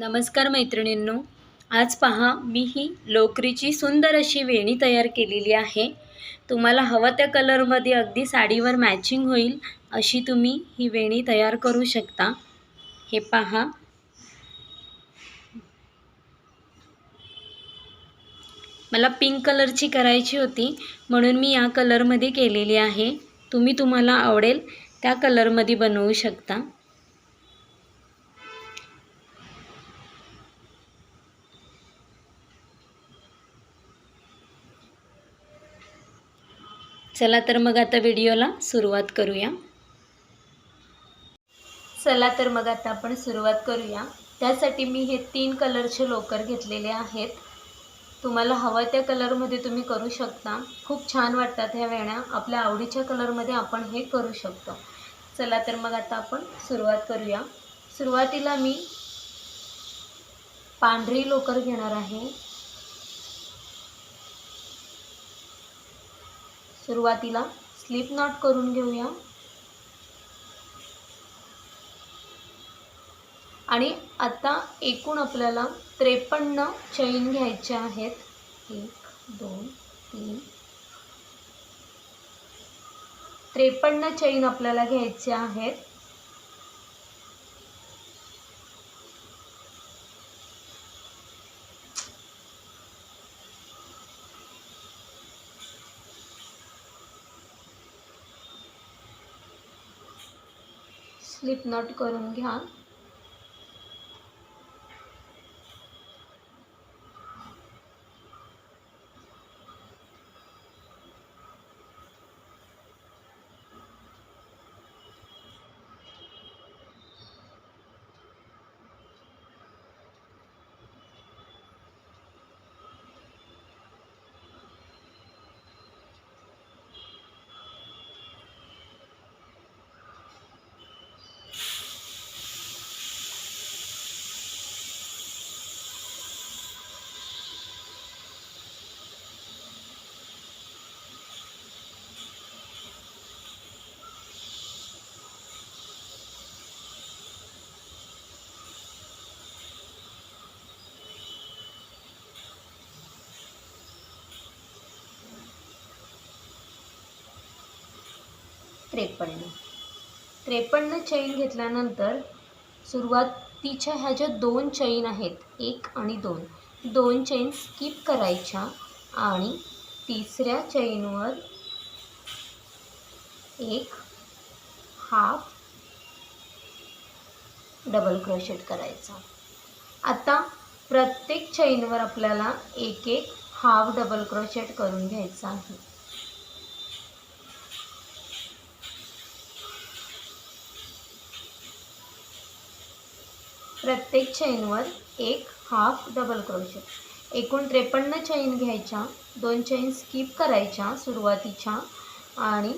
नमस्कार मैत्रिणींनो आज पहा मी ही लोकरीची सुंदर अशी वेणी तयार केलेली आहे. तुम्हाला हवं त्या कलरमध्ये अगदी साडीवर मॅचिंग होईल अशी तुम्ही ही वेणी तयार करू शकता. हे पहा. मला पिंक कलरची करायची होती म्हणून मी या कलरमध्ये केलेली आहे. तुम्ही तुम्हाला आवडेल त्या कलरमध्ये बनवू शकता. चला तर मग आता व्हिडिओला सुरुवात करूया. चला तर मग आता आपण सुरुवात करूया. त्यासाठी मी हे तीन कलरचे लोकर घेतलेले आहेत. तुम्हाला हवं त्या कलरमध्ये तुम्ही करू शकता. खूप छान वाटतात ह्या वेण्या. आपल्या आवडीच्या कलरमध्ये आपण हे करू शकतो. चला तर मग आता आपण सुरुवात करूया. सुरुवातीला मी पांढरी लोकर घेणार आहे. सुरुवातीला स्लिप नॉट करून घेऊया. आणि आता एकूण आपल्याला त्रेपन्न चैन घ्यायचे आहेत. एक दोन तीन. त्रेपन्न चैन आपल्याला घ्यायचे आहेत. स्लिप नॉट करून घ्या. त्रेपन्न. त्रेपन्न चैन घेतल्यानंतर सुरुवातीच्या ह्या ज्या दोन चैन आहेत एक आणि दोन दोन चैन स्किप करायच्या आणि तिसऱ्या चैनवर एक हाफ डबल क्रोशेट करायचा. आता प्रत्येक चैनवर आपल्याला एक एक हाफ डबल क्रोशेट करून घ्यायचा आहे. प्रत्येक चैनवर एक हाफ डबल क्रोशेट एकूण त्रेपन्न चैन घ्यायच्या दोन चैन स्किप करायच्या सुरुवातीच्या आणि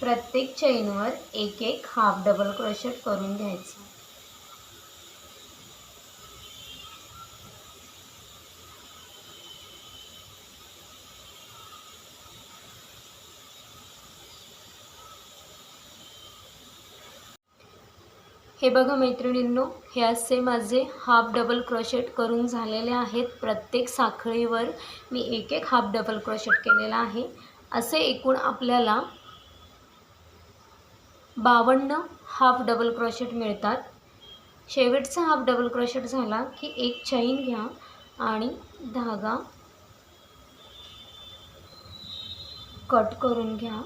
प्रत्येक चैनवर एक एक हाफ डबल क्रोशेट करून घ्यायचा. हे बघा मैत्रिणींनो हे असे माझे हाफ डबल क्रोशेट करून झालेले आहेत. प्रत्येक साखळीवर मी एक एक हाफ डबल क्रोशेट केलेला आहे. असे एकूण आपल्याला बावन्न हाफ डबल क्रोशेट मिळतात. शेवटचा हाफ डबल क्रोशेट झाला की एक चैन घ्या आणि धागा कट करून घ्या.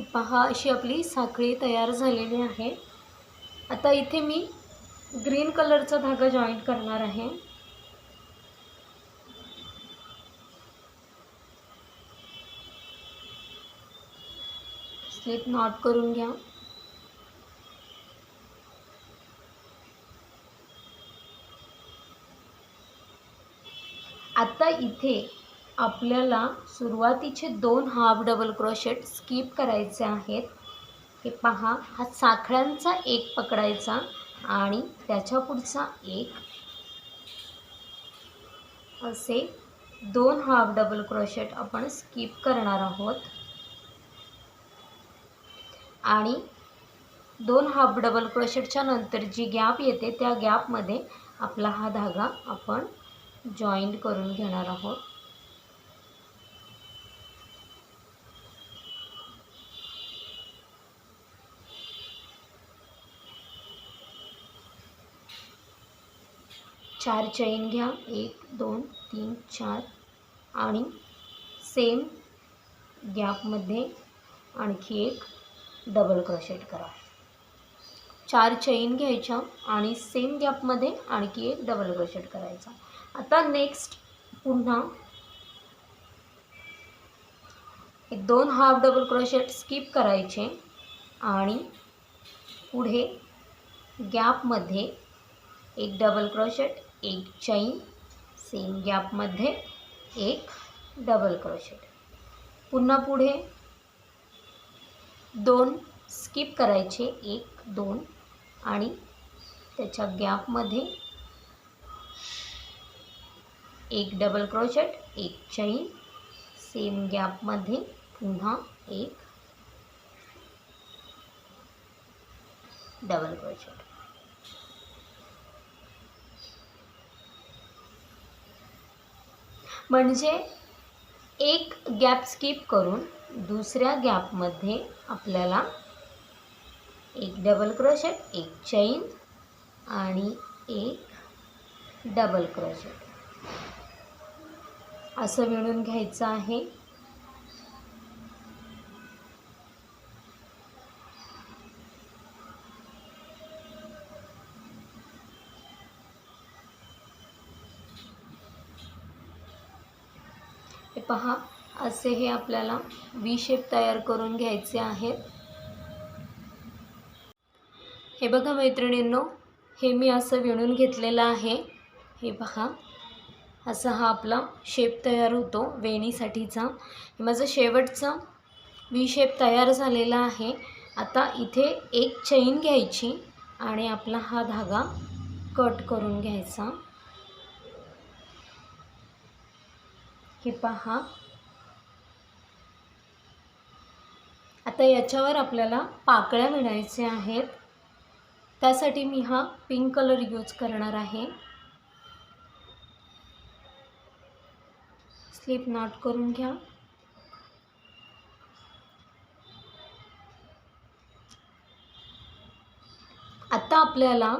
पहा अशी आपली साखळी तयार झालेली आहे. आता इथे मी ग्रीन कलरचा धागा जॉईंट करणार आहे. स्लिप नॉट करून घ्या. आता इथे आपल्याला सुरुवातीचे दोन हाफ डबल क्रोशेट स्किप करायचे आहेत. हे पहा हा साखळ्यांचा एक पकडायचा आणि त्याच्या पुढचा एक. असे दोन हाफ डबल क्रोशेट आपण स्किप करणार आहोत. आणि दोन हाफ डबल क्रोशेटच्या नंतर जी गॅप येते त्या गॅपमध्ये आपला हा धागा आपण जॉईंट करून घेणार आहोत. चार चैन घ्या. एक दोन तीन चार. आणि सेम गॅपमध्ये आणखी एक डबल क्रोशेट करा. चार चैन घ्यायच्या आणि सेम गॅपमध्ये आणखी एक डबल क्रोशेट करायचा. आता नेक्स्ट पुन्हा एक दोन हाफ डबल क्रोशेट स्किप करायचे आणि पुढे गॅपमध्ये एक डबल क्रोशेट एक चैन सेम गॅपमध्ये एक डबल क्रोशेट पुन्हा पुढे दोन स्किप करायचे एक दोन आणि त्याच्या गॅपमध्ये एक डबल क्रोशेट एक चैन सेम गॅपमध्ये पुन्हा एक डबल क्रोशेट म्हणजे एक गॅप स्किप करून दुसऱ्या गॅपमध्ये आपल्याला एक डबल क्रोशेट एक चैन आणि एक डबल क्रोशेट असं मिळून घ्यायचं आहे. पहा असे हे आपल्याला वी शेप तयार करून घ्यायचे आहेत. हे बघा मैत्रिणींनो हे मी असं विणून घेतलेलं आहे. हे पहा असा हा आपला शेप तयार होतो वेणीसाठीचा. हे माझं शेवटचा वी शेप तयार झालेला आहे. आता इथे एक चैन घ्यायची आणि आपला हा धागा कट करून घ्यायचा. हे पहा. आता याच्यावर आपल्याला पाकळ्या विणायच्या आहेत. त्यासाठी मी हा पिंक कलर यूज करणार आहे. स्लिप नॉट करून घ्या. आता आपल्याला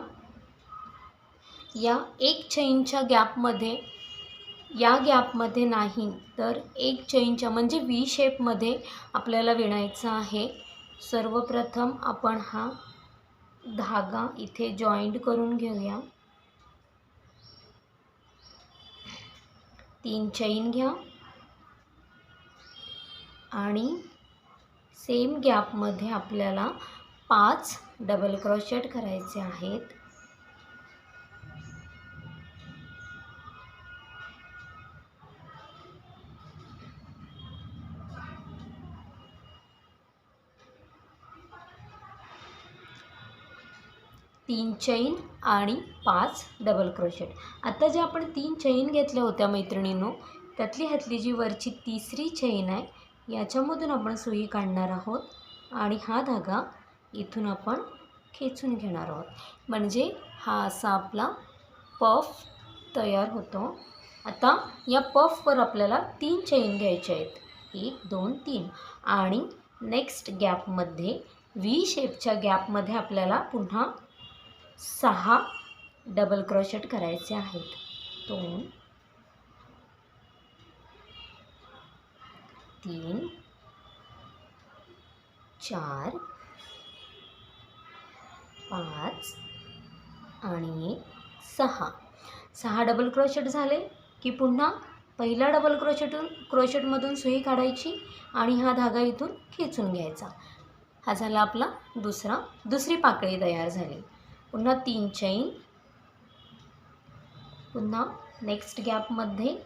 या एक चैनच्या गॅपमध्ये या गॅपमध्ये नाही. तर एक चैनच्या म्हणजे व्ही शेपमध्ये आपल्याला विणायचं आहे. सर्वप्रथम आपण हा धागा इथे जॉईंट करून घेऊया. तीन चैन घ्या. आणि सेम गॅपमध्ये आपल्याला पाच डबल क्रॉशेट करायचे आहेत. तीन चैन आणि पाच डबल क्रोशेट आता जे आपण तीन चैन घेतल्या होत्या मैत्रिणींनो त्यातली ह्यातली जी वरची तिसरी चैन आहे याच्यामधून आपण सुई काढणार आहोत आणि हा धागा इथून आपण खेचून घेणार आहोत. म्हणजे हा असा आपला पफ तयार होतो. आता या पफवर आपल्याला तीन चैन घ्यायच्या आहेत. एक दोन तीन. आणि नेक्स्ट गॅपमध्ये व्ही शेपच्या गॅपमध्ये आपल्याला पुन्हा सहा डबल क्रोशेट करायचे आहेत. दोन तीन चार पाच आणि सहा. सहा डबल क्रोशेट झाले की पुन्हा पहिला डबल क्रोशेटून क्रोशेटमधून सुई काढायची आणि हा धागा इथून खेचून घ्यायचा. हा झाला आपला दुसरा दुसरी पाकळी तयार झाली. पुन्हा तीन चैन पुन्हा नेक्स्ट गॅपमध्ये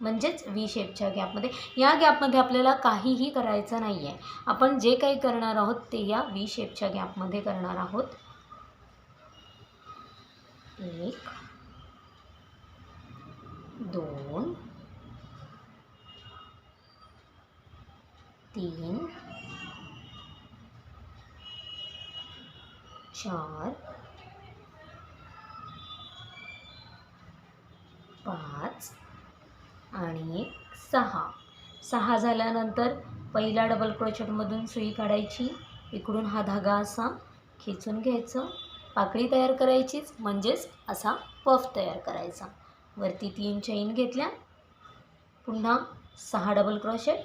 म्हणजेच व्ही शेपच्या गॅपमध्ये या गॅपमध्ये आपल्याला काहीही करायचं नाही आहे आपण जे काही करणार आहोत ते या व्ही शेपच्या गॅपमध्ये करणार आहोत. एक दोन तीन चार पाच आणि एक सहा. सहा झाल्यानंतर पहिल्या डबल क्रोचेटमधून सुई काढायची. इकडून हा धागा असा खेचून घ्यायचं. पाकळी तयार करायचीच म्हणजेच असा पफ तयार करायचा. वरती तीन चैन घेतल्या. पुन्हा सहा डबल क्रोशेट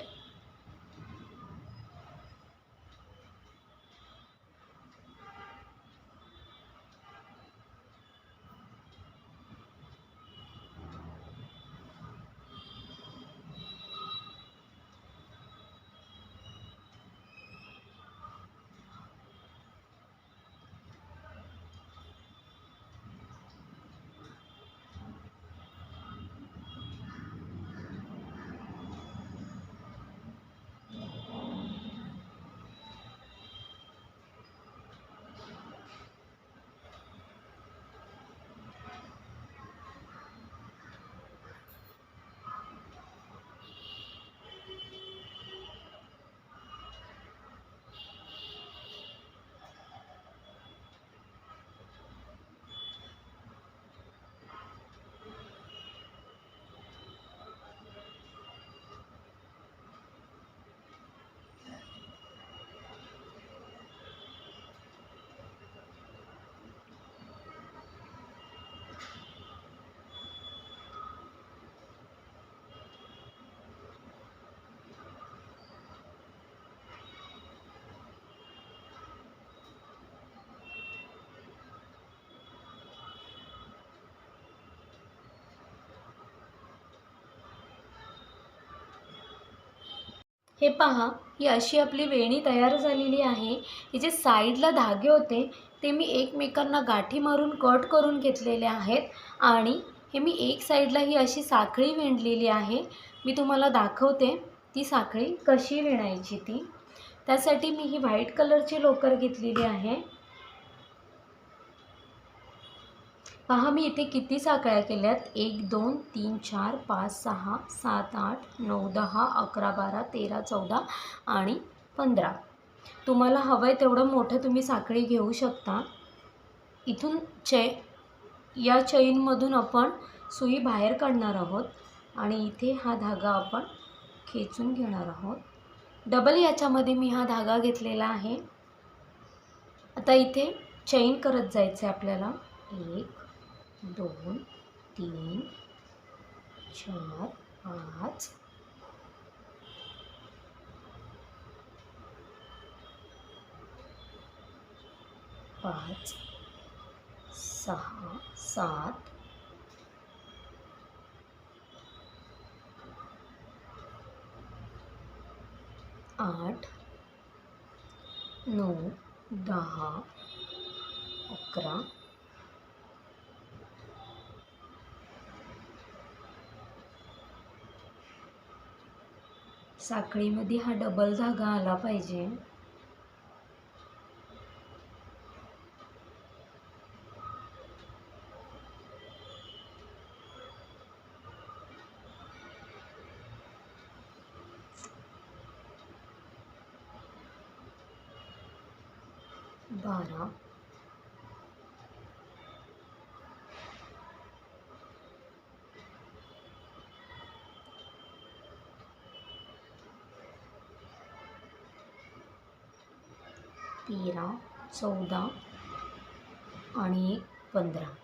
हे पहा ही अशी आपली वेणी तयार झालेली आहे. ही जे साईडला धागे होते ते मी एकमेकांना गाठी मारून कट करून घेतलेले आहेत आणि हे मी एक साईडला ही अशी साखळी विणलेली आहे. मी तुम्हाला दाखवते ती साखळी कशी विणायची ती. त्यासाठी मी ही व्हाईट कलरची लोकर घेतलेली आहे. पहा मी इथे किती साखळ्या केल्यात. एक दोन तीन चार पाच सहा सात आठ नऊ दहा अकरा बारा तेरा चौदा आणि पंधरा. तुम्हाला हवं आहे तेवढं मोठं तुम्ही साखळी घेऊ शकता. इथून चै या चैनमधून आपण सुई बाहेर काढणार आहोत आणि इथे हा धागा आपण खेचून घेणार आहोत. डबल याच्यामध्ये मी हा धागा घेतलेला आहे. आता इथे चैन करत जायचं आहे आपल्याला. एक दोन तीन चार पाच। पाच सात। आठ नौ दहा अकरा साखळीमध्ये हा डबल धागा आला पाहिजे. बारा. तेरा चौदा आणि एक पंधरा.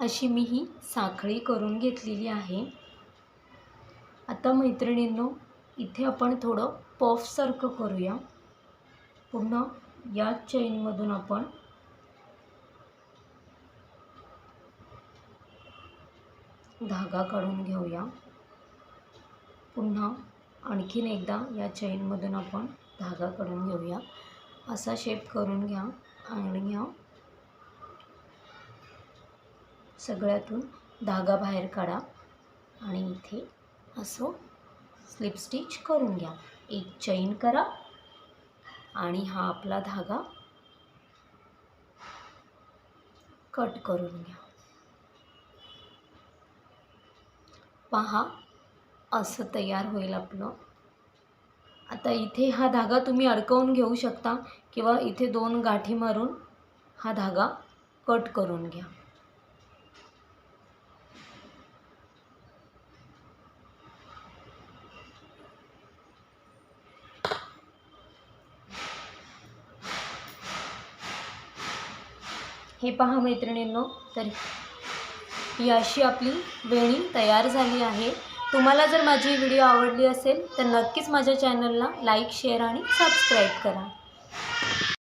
अशी मी ही साखळी करून घेतलेली आहे. आता मैत्रिणींनो इथे आपण थोडं पफसारखं करूया. पुन्हा या चैनमधून आपण धागा काढून घेऊया. पुन्हा आणखीन एकदा या चैनमधून आपण धागा काढून घेऊया. असा शेप करून घ्या आणि घ्या. सगळ्यातून धागा बाहेर काढा आणि इथे असं स्लिप स्टिच करून घ्या. एक चैन करा आणि हा आपला धागा कट करून घ्या. पहा असं तयार होईल आपलं. आता इथे हा धागा तुम्ही अडकवून घेऊ शकता किंवा इथे दोन गाठी मारून हा धागा कट करून घ्या. हे पहा मैत्रिणींनो तर ही अशी आपली वेणी तयार झाली आहे. तुम्हाला जर माझी व्हिडिओ आवडली असेल तर नक्कीच माझ्या चॅनलला लाईक शेअर आणि सबस्क्राईब करा.